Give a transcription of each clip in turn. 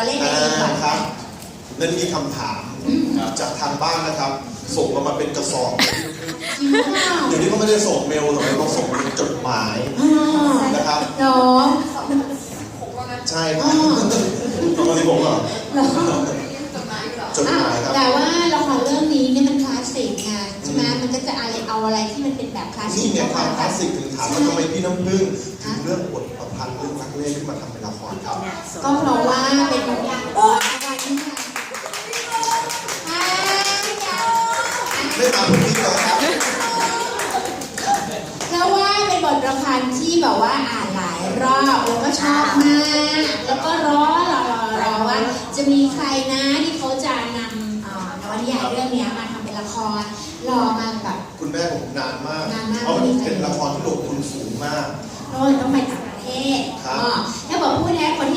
เราเล่นกันเองก่อนครับนั่นมีคำถามจากทางบ้านนะครับ ส่งเรามาเป็นกระสอบจริงหรือเปล่าเดี๋ยวนี้เขาไม่ได้ส่งเมลแต่ว่าเขาส่งเป็นจดหมายอ่านะครับเหรอใช่ครับตอนนี้ผมเหรอเหรอจดหมายครับแต่ว่าละครเรื่องนี้เนี่ยมันคลาสสิกไงใช่ไหมมันก็จะอะไรเอาอะไรที่มันเป็นแบบคลาสสินี่กไงความคลาสสิกถึงถามว่าทำไมพี่น้ำพึ่งถึฮะงเลือกบทประพันธ์เรื่องรักเล่ขึ้นมาทำเป็นละครครับ ก็เพราะว่า เป็นบทงานโอ้ยอะไรเนี่ยอ่าไม่มาพรุ่งนี้ก่อนครับเพราะว่าเป็นบทประพันธ์ที่แบบว่าอ่านหลายรอบแล้วก็ชอบมาก แล้วก็รอรอรอรอว่า จะมีใครนะที่เขาจะนำเอ่อนวนิยายเรื่องเนี้ยมาทำเป็นละคร รอมาแบบ คุณแม่ผมนานมากนานมาก เพราะมันเป็นละครที่ลงทุนสูงมากโน่นต้องไปต่างประเทศครับอ๋อถ้าบอกพูดนะคน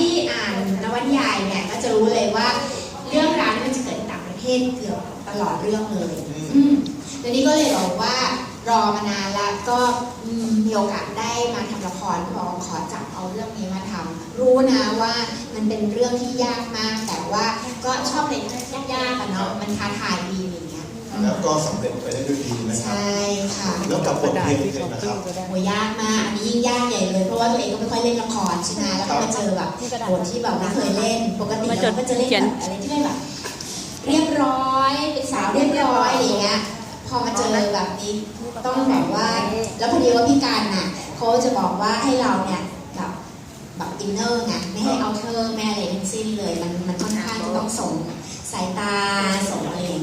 เทศเกือบตลอดเรื่องเลย อืมเดี๋ยวนี้ก็เลยบอกว่ารอมานานแล้วก็อืมมีโอกาสได้มาทำละครก็บอกว่าขอจับเอาเรื่องนี้มาทำรู้นะว่ามันเป็นเรื่องที่ยากมาก แต่ว่าก็ชอบในยากๆกันเนาะมันท้าทายดีอย่างเงี้ยอืมแล้วก็สำเร็จไปได้ด้วยดีนะครับใช่ค่ะแล้วกับบทเพลงเพลงนะครับโหยากมากอันนี้ยิ่งยากใหญ่เลยเพราะว่าตัวเองก็ไม่ค่อยเล่นละครใช่ไหมแล้วก็มาเจอแบบบทที่แบบไม่เคยเล่น ปกติเราก็จะเล่นแบบอะไรที่แบบ เรียบร้อย เป็นสาวเรียบร้อยอะไรอย่างเงี้ย พอมา เจอแบบนี้ต้องแบบว่า แล้วพอดีว่าพี่การน่ะเขาจะบอกว่าให้เราเนี่ยแบบแบบอินเนอร์ไงไม่ให้เอาเธอไม่อะไรทั้งสิ้นเลย มันมันค่อนข้างจะต้องส่งสายตาส่งอะไรอย่างเงี้ย